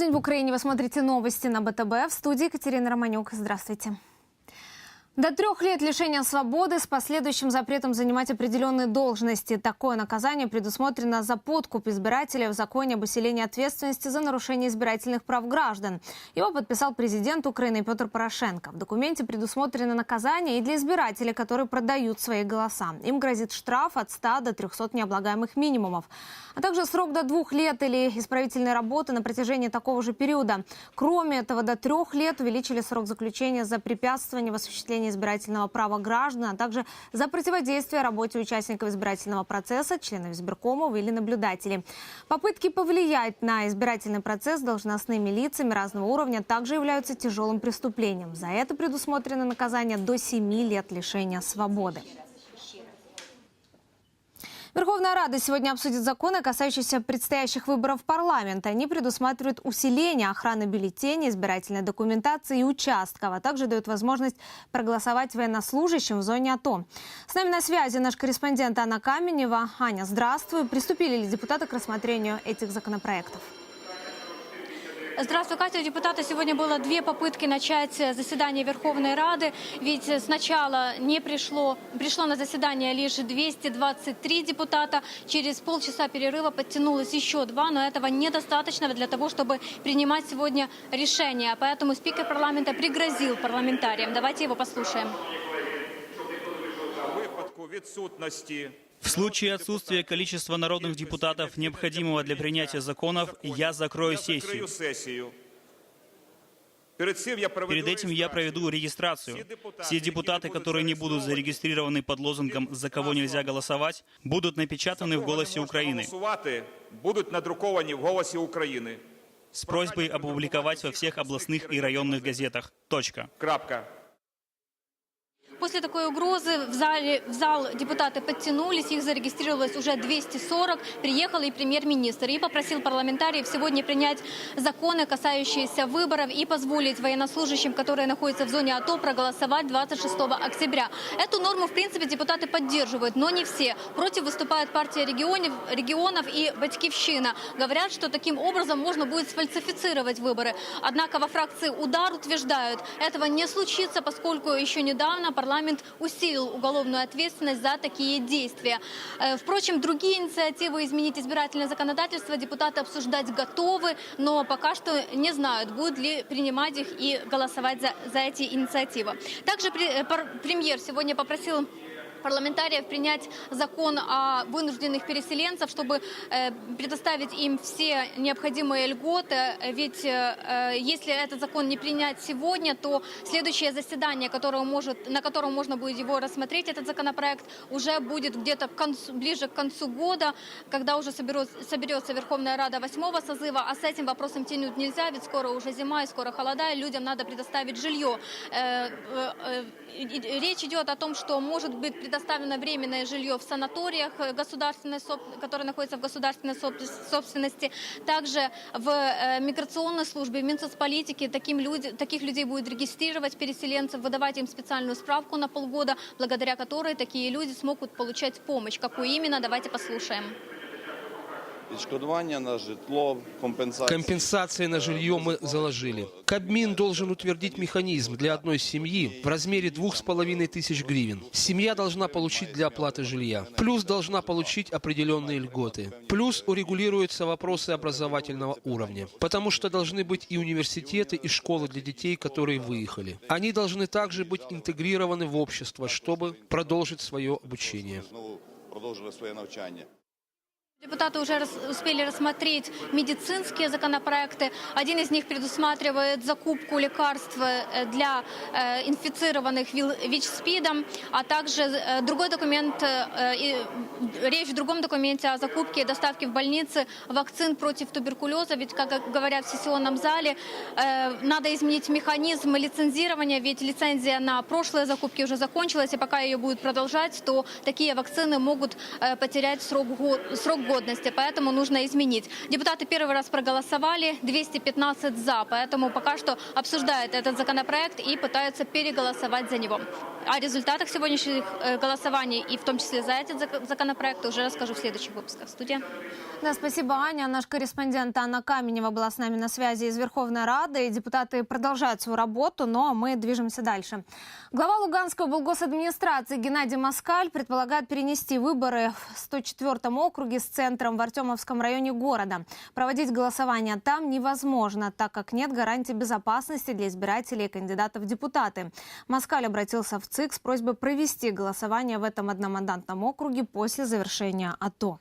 Полдень в Украине. Вы смотрите новости на БТБ. В студии Екатерина Романюк. Здравствуйте. До трех лет лишения свободы с последующим запретом занимать определенные должности. Такое наказание предусмотрено за подкуп избирателя в законе об усилении ответственности за нарушение избирательных прав граждан. Его подписал президент Украины Петр Порошенко. В документе предусмотрено наказание и для избирателей, которые продают свои голоса. Им грозит штраф от 100 до 300 необлагаемых минимумов, а также срок до двух лет или исправительной работы на протяжении такого же периода. Кроме этого, до трех лет увеличили срок заключения за препятствование в осуществлении избирательного права граждан, а также за противодействие работе участников избирательного процесса, членов избиркомов или наблюдателей. Попытки повлиять на избирательный процесс должностными лицами разного уровня также являются тяжелым преступлением. За это предусмотрено наказание до 7 лет лишения свободы. Верховная Рада сегодня обсудит законы, касающиеся предстоящих выборов в парламент. Они предусматривают усиление охраны бюллетеней, избирательной документации и участков, а также дают возможность проголосовать военнослужащим в зоне АТО. С нами на связи наш корреспондент Анна Каменева. Аня, здравствуй. Приступили ли депутаты к рассмотрению этих законопроектов? Здравствуй, Катя. У депутата сегодня было две попытки начать заседание Верховной Рады. Ведь сначала не пришло, пришло на заседание лишь 223 депутата. Через полчаса перерыва подтянулось еще два, но этого недостаточно для того, чтобы принимать сегодня решение. Поэтому спикер парламента пригрозил парламентариям. Давайте его послушаем. Випадку відсутності В случае отсутствия количества народных депутатов, необходимого для принятия законов, я закрою я сессию. закрию сесію. Перед цим я проведу Перед этим я проведу регистрацию. Все депутаты, которые не будут зарегистрированы под лозунгом «За кого нельзя голосовать», будут напечатаны в «Голосе Украины» Голосувати будуть надруковані в голосі України. с просьбой опубликовать во всех областных и районных газетах. Точка. Крапка. После такой угрозы в, зале, в зал депутаты подтянулись, их зарегистрировалось уже 240. Приехал и премьер-министр и попросил парламентариев сегодня принять законы, касающиеся выборов и позволить военнослужащим, которые находятся в зоне АТО, проголосовать 26 октября. Эту норму, в принципе, депутаты поддерживают, но не все. Против выступает партия регионов, регионов и Батькивщина. Говорят, что таким образом можно будет сфальсифицировать выборы. Однако во фракции «Удар» утверждают, этого не случится, поскольку еще недавно парламент усилил уголовную ответственность за такие действия. Э, Впрочем, другие инициативы изменить избирательное законодательство депутаты обсуждать готовы, но пока что не знают, будут ли принимать их и голосовать за, за эти инициативы. Также э, премьер сегодня попросил парламентариев принять закон о вынужденных переселенцев, чтобы э, предоставить им все необходимые льготы. Ведь э, э, если этот закон не принять сегодня, то следующее заседание, которое может, на котором можно будет его рассмотреть, этот законопроект, уже будет где-то к концу- ближе к концу года, когда уже соберет- соберется Верховная Рада восьмого созыва, а с этим вопросом тянуть нельзя, ведь скоро уже зима и скоро холода, и людям надо предоставить жилье. Речь идет о том, что может быть предоставлено временное жилье в санаториях, э, государственной, которые находятся в государственной соб- собственности. Также в э, миграционной службе, в Минсоцполитике таким люди, таких людей будет регистрировать переселенцев, выдавать им специальную справку на полгода, благодаря которой такие люди смогут получать помощь. Какую именно, давайте послушаем. Відшкодування на житло, компенсація. Компенсации на жилье мы заложили. Кабмин должен утвердить механизм для одной семьи в размере двух с половиной тысяч гривен. Семья должна получить для оплаты жилья. Плюс должна получить определенные льготы. Плюс урегулируются вопросы образовательного уровня. Потому что должны быть и университеты, и школы для детей, которые выехали. Они должны также быть интегрированы в общество, чтобы продолжить свое обучение. Знову продовжили своє навчання. Депутаты уже рас- успели рассмотреть медицинские законопроекты. Один из них предусматривает закупку лекарств э, для э, инфицированных ВИЧ-СПИДом, а также э, другой документ, э, и речь в другом документе о закупке и доставке в больницы вакцин против туберкулеза. Ведь, как говорят в сессионном зале, э, надо изменить механизм лицензирования, ведь лицензия на прошлые закупки уже закончилась, и пока ее будут продолжать, то такие вакцины могут э, потерять срок, срок годности, поэтому нужно изменить. Депутаты первый раз проголосовали, 215 за, поэтому пока что обсуждают этот законопроект и пытаются переголосовать за него. О результатах сегодняшних э, голосований и в том числе за эти зак- законопроекты уже расскажу в следующих выпусках. Студия. Да, спасибо, Аня. Наш корреспондент Анна Каменева была с нами на связи из Верховной Рады. И депутаты продолжают свою работу, но мы движемся дальше. Глава Луганской облгосадминистрации Геннадий Москаль предполагает перенести выборы в 104-м округе с центром в Артемовском районе города. Проводить голосование там невозможно, так как нет гарантии безопасности для избирателей и кандидатов в депутаты. Москаль обратился в ЦИК с просьбой провести голосование в этом одномандатном округе после завершения АТО.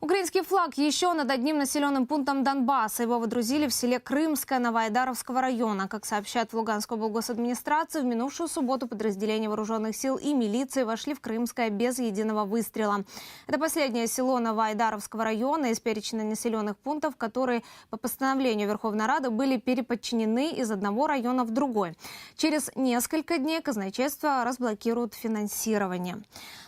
Украинский флаг еще над одним населенным пунктом Донбасса. Его водрузили в селе Крымское Новоайдаровского района. Как сообщает в Луганской облгосадминистрации, в минувшую субботу подразделения вооруженных сил и милиции вошли в Крымское без единого выстрела. Это последнее село Новоайдаровского района из перечня населенных пунктов, которые по постановлению Верховной Рады были переподчинены из одного района в другой. Через несколько дней казначейство разблокирует финансирование.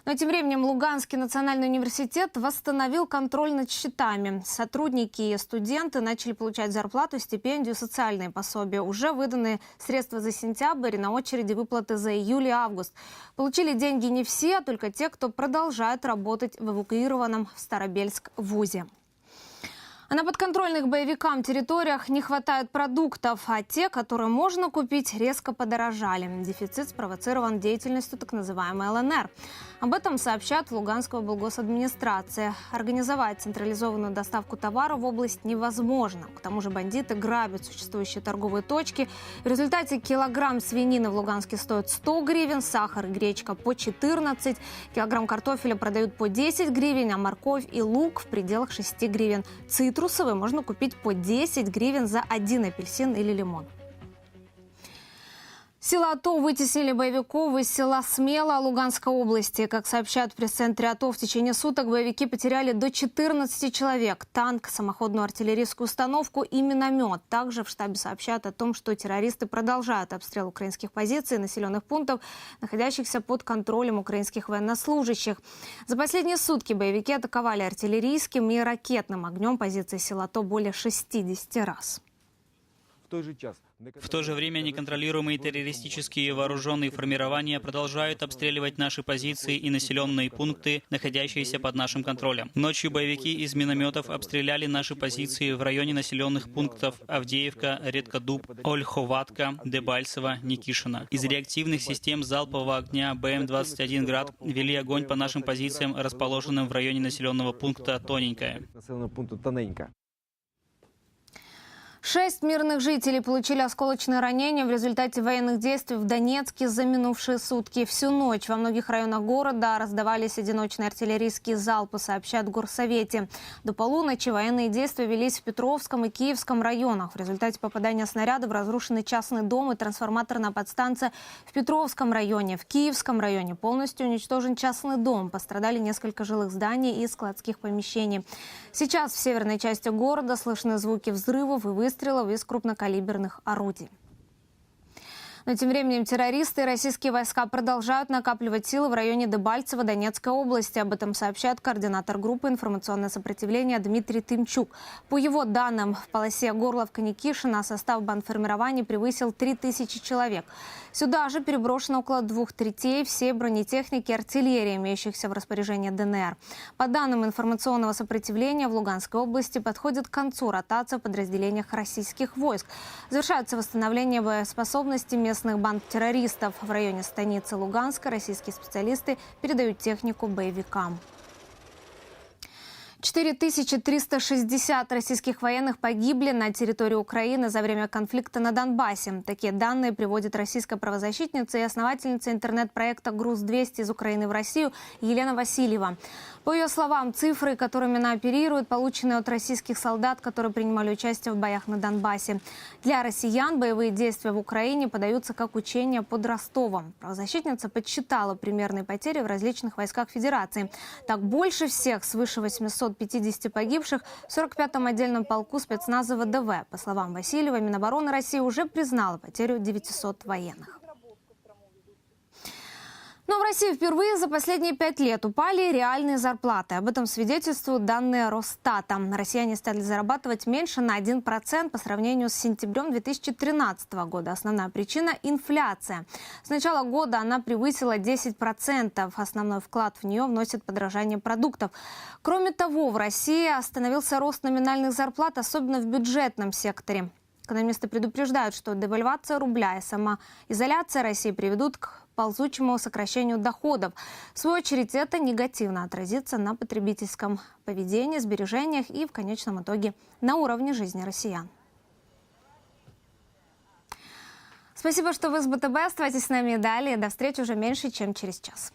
Но тем временем Луганский национальный университет восстановил контроль над счетами. Сотрудники и студенты начали получать зарплату, стипендию, социальные пособия. Уже выданы средства за сентябрь на очереди выплаты за июль и август. Получили деньги не все, а только те, кто продолжает работать в эвакуированном в Старобельск вузе. А на подконтрольных боевикам территориях не хватает продуктов, а те, которые можно купить, резко подорожали. Дефицит спровоцирован деятельностью так называемой ЛНР. Об этом сообщат в Луганской облгосадминистрации. Организовать централизованную доставку товара в область невозможно. К тому же бандиты грабят существующие торговые точки. В результате килограмм свинины в Луганске стоит 100 гривен, сахар и гречка по 14, килограмм картофеля продают по 10 гривен, а морковь и лук в пределах 6 гривен. Цитрусовые можно купить по 10 гривен за один апельсин или лимон. Сила АТО вытеснили боевиков из села Смело Луганской области. Как сообщают в пресс-центре АТО, в течение суток боевики потеряли до 14 человек. Танк, самоходную артиллерийскую установку и миномет. Также в штабе сообщают о том, что террористы продолжают обстрел украинских позиций и населенных пунктов, находящихся под контролем украинских военнослужащих. За последние сутки боевики атаковали артиллерийским и ракетным огнем позиции сил АТО более 60 раз. В той же час В то же время неконтролируемые террористические вооруженные формирования продолжают обстреливать наши позиции и населенные пункты, находящиеся под нашим контролем. Ночью боевики из минометов обстреляли наши позиции в районе населенных пунктов Авдеевка, Редкодуб, Ольховатка, Дебальцево, Никишина. Из реактивных систем залпового огня БМ-21 «Град» вели огонь по нашим позициям, расположенным в районе населенного пункта Тоненькое. Шесть мирных жителей получили осколочные ранения в результате военных действий в Донецке за минувшие сутки. Всю ночь во многих районах города раздавались одиночные артиллерийские залпы, сообщают в Горсовете. До полуночи военные действия велись в Петровском и Киевском районах. В результате попадания снарядов разрушены частный дом и трансформаторная подстанция в Петровском районе. В Киевском районе полностью уничтожен частный дом. Пострадали несколько жилых зданий и складских помещений. Сейчас в северной части города слышны звуки взрывов и выстрелов из крупнокалиберных орудий. Но тем временем террористы и российские войска продолжают накапливать силы в районе Дебальцево Донецкой области. Об этом сообщает координатор группы «Информационное сопротивление» Дмитрий Тымчук. По его данным, в полосе Горловка-Никишина состав бандформирований превысил 3000 человек. Сюда же переброшено около двух третей всей бронетехники и артиллерии, имеющихся в распоряжении ДНР. По данным информационного сопротивления, в Луганской области подходит к концу ротация в подразделениях российских войск. Завершается восстановление боеспособности местных банд-террористов. В районе станицы Луганска российские специалисты передают технику боевикам. 4360 российских военных погибли на территории Украины за время конфликта на Донбассе. Такие данные приводит российская правозащитница и основательница интернет-проекта «Груз-200» из Украины в Россию Елена Васильева. По ее словам, цифры, которыми она оперирует, полученные от российских солдат, которые принимали участие в боях на Донбассе. Для россиян боевые действия в Украине подаются как учения под Ростовом. Правозащитница подсчитала примерные потери в различных войсках Федерации. Так, больше всех, свыше 850 погибших, в 45-м отдельном полку спецназа ВДВ. По словам Васильева, Минобороны России уже признала потерю 900 военных. Но в России впервые за последние пять лет упали реальные зарплаты. Об этом свидетельствуют данные Росстата. Россияне стали зарабатывать меньше на 1% по сравнению с сентябрем 2013 года. Основная причина – инфляция. С начала года она превысила 10%. Основной вклад в нее вносит подорожание продуктов. Кроме того, в России остановился рост номинальных зарплат, особенно в бюджетном секторе. Экономисты предупреждают, что девальвация рубля и самоизоляция России приведут к ползучему сокращению доходов. В свою очередь, это негативно отразится на потребительском поведении, сбережениях и, в конечном итоге, на уровне жизни россиян. Спасибо, что вы с БТБ. Оставайтесь с нами далее. До встречи уже меньше, чем через час.